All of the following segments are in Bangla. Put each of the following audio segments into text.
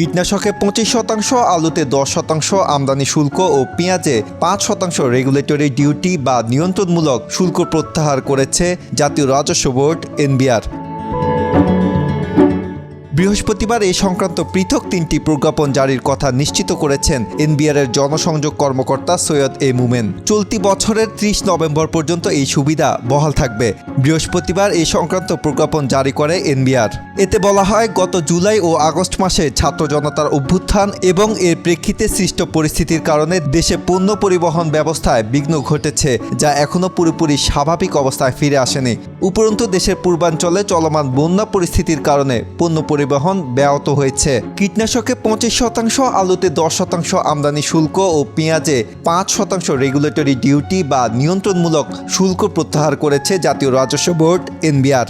কীটনাশকে পঁচিশ শতাংশ, আলুতে দশ শতাংশ, আমদানি শুল্ক ও পেঁয়াজে পাঁচ শতাংশ রেগুলেটরি ডিউটি বা নিয়ন্ত্রণমূলক শুল্ক প্রত্যাহার করেছে জাতীয় রাজস্ব বোর্ড, এনবিআর। বৃহস্পতিবার এই সংক্রান্ত পৃথক তিনটি প্রজ্ঞাপন জারির কথা নিশ্চিত করেছেন এনবিআরের জনসংযোগ কর্মকর্তা সৈয়দ এ মুমেন। চলতি বছরের ত্রিশ নভেম্বর পর্যন্ত এই সুবিধা বহাল থাকবে। বৃহস্পতিবার এই সংক্রান্ত প্রজ্ঞাপন জারি করে এনবিআর। এতে বলা হয়, গত জুলাই ও আগস্ট মাসে ছাত্র জনতার অভ্যুত্থান এবং এর প্রেক্ষিতে সৃষ্ট পরিস্থিতির কারণে দেশে পণ্য পরিবহন ব্যবস্থায় বিঘ্ন ঘটেছে, যা এখনও পুরোপুরি স্বাভাবিক অবস্থায় ফিরে আসেনি। উপরন্তু দেশের পূর্বাঞ্চলে চলমান বন্যা পরিস্থিতির কারণে পণ্য পরিবহন ব্যাহত হয়েছে। কীটনাশকে পঁচিশ শতাংশ, আলুতে দশ শতাংশ, আমদানি শুল্ক ও পেঁয়াজে পাঁচ শতাংশ রেগুলেটরি ডিউটি বা নিয়ন্ত্রণমূলক শুল্ক প্রত্যাহার করেছে জাতীয় রাজস্ব বোর্ড, এনবিআর।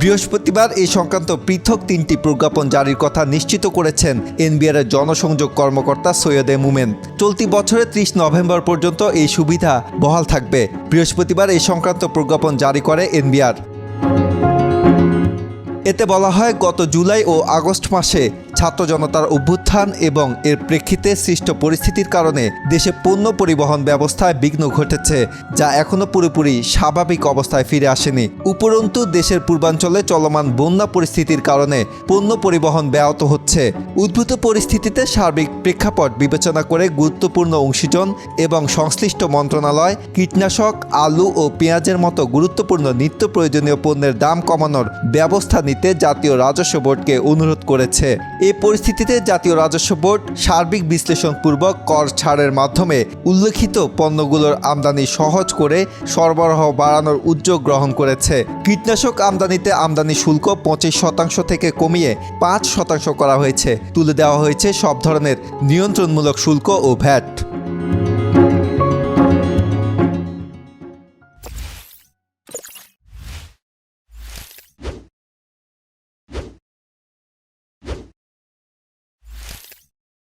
বৃহস্পতিবার এই সংক্রান্ত পৃথক তিনটি প্রজ্ঞাপন জারির কথা নিশ্চিত করেছেন এনবিআরের জনসংযোগ কর্মকর্তা সৈয়দ এ মুমেন। চলতি বছরের ত্রিশ নভেম্বর পর্যন্ত এই সুবিধা বহাল থাকবে। বৃহস্পতিবার এই সংক্রান্ত প্রজ্ঞাপন জারি করে এনবিআর। এতে বলা হয়, গত জুলাই ও আগস্ট মাসে ছাত্র জনতার অভ্যুত্থান এবং এর প্রেক্ষিতে সৃষ্ট পরিস্থিতির কারণে দেশে পণ্য পরিবহন ব্যবস্থায় বিঘ্ন ঘটেছে, যা এখনও পুরোপুরি স্বাভাবিক অবস্থায় ফিরে আসেনি। উপরন্তু, দেশের পূর্বাঞ্চলে চলমান বন্যা পরিস্থিতির কারণে পণ্য পরিবহন ব্যাহত হচ্ছে। উদ্ভূত পরিস্থিতিতে সার্বিক প্রেক্ষাপট বিবেচনা করে গুরুত্বপূর্ণ অংশীজন এবং সংশ্লিষ্ট মন্ত্রণালয়, কীটনাশক, আলু ও পেঁয়াজের মতো গুরুত্বপূর্ণ নিত্য প্রয়োজনীয় পণ্যের দাম কমানোর ব্যবস্থা নিতে জাতীয় রাজস্ব বোর্ডকে অনুরোধ করেছে। এই পরিস্থিতিতে জাতীয় রাজস্ব বোর্ড সার্বিক বিশ্লেষণপূর্বক কর ছাড়ের মাধ্যমে উল্লেখিত পণ্যগুলোর আমদানি সহজ করে সরবরাহ বাড়ানোর উদ্যোগ গ্রহণ করেছে। কীটনাশক আমদানিতে আমদানি শুল্ক পঁচিশ শতাংশ থেকে কমিয়ে পাঁচ শতাংশ করা হয়েছে। তুলে দেওয়া হয়েছে সব ধরনের নিয়ন্ত্রণমূলক শুল্ক ও ভ্যাট।